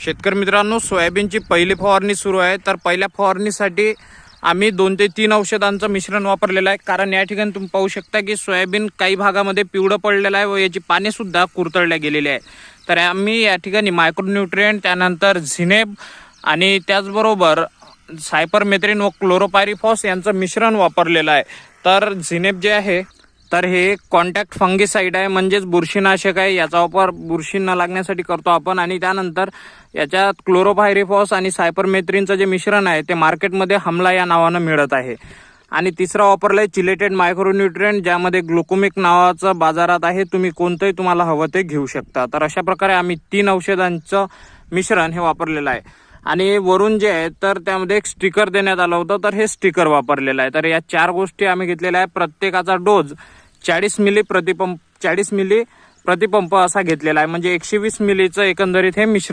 शेतकरी मित्रांनो सोयाबीनची पहिली फवारणी सुरू आहे. तर पहिल्या फवारणीसाठी आम्ही दोन ते तीन औषधांचं मिश्रण वापरलेलं आहे. कारण या ठिकाणी तुम्ही पाहू शकता की सोयाबीन काही भागामध्ये पिवळं पडलेलं आहे व याची पानेसुद्धा कुरतळल्या गेलेली आहे तर आम्ही या ठिकाणी मायक्रोन्यूट्रिएंट त्यानंतर झिनेब आणि त्याचबरोबर सायपरमेथ्रिन व क्लोरोपायरिफॉस यांचं मिश्रण वापरलेलं आहे. तर झिनेब जे आहे तर हे कॉन्टॅक्ट फंगीसाईड आहे म्हणजेच बुरशीनाशक आहे. याचा वापर बुरशी न लागण्यासाठी करतो आपण. आणि त्यानंतर याच्यात क्लोरोफायरिफॉस आणि सायपरमेथ्रिनचं जे मिश्रण आहे ते मार्केटमध्ये हमला या नावानं मिळत आहे. आणि तिसरा वापरला आहे चिलेटेड मायक्रोन्युट्रिएंट ज्यामध्ये ग्लुकोमिक नावाचं बाजारात आहे. तुम्ही कोणतंही तुम्हाला हवं ते घेऊ शकता. तर अशा प्रकारे आम्ही तीन औषधांचं मिश्रण हे वापरलेलं आहे. आणि वरून जे आहे तर त्यामध्ये एक स्टिकर देण्यात आलं होतं तर हे स्टिकर वापरलेलं आहे. तर या चार गोष्टी आम्ही घेतलेल्या आहे प्रत्येकाचा डोज चाळीस मिली प्रतिपंप चाळीस मिली प्रतिपंप असा घेतलेला आहे. म्हणजे एकशे वीस मिलीचं एकंदरीत हे मिश्रण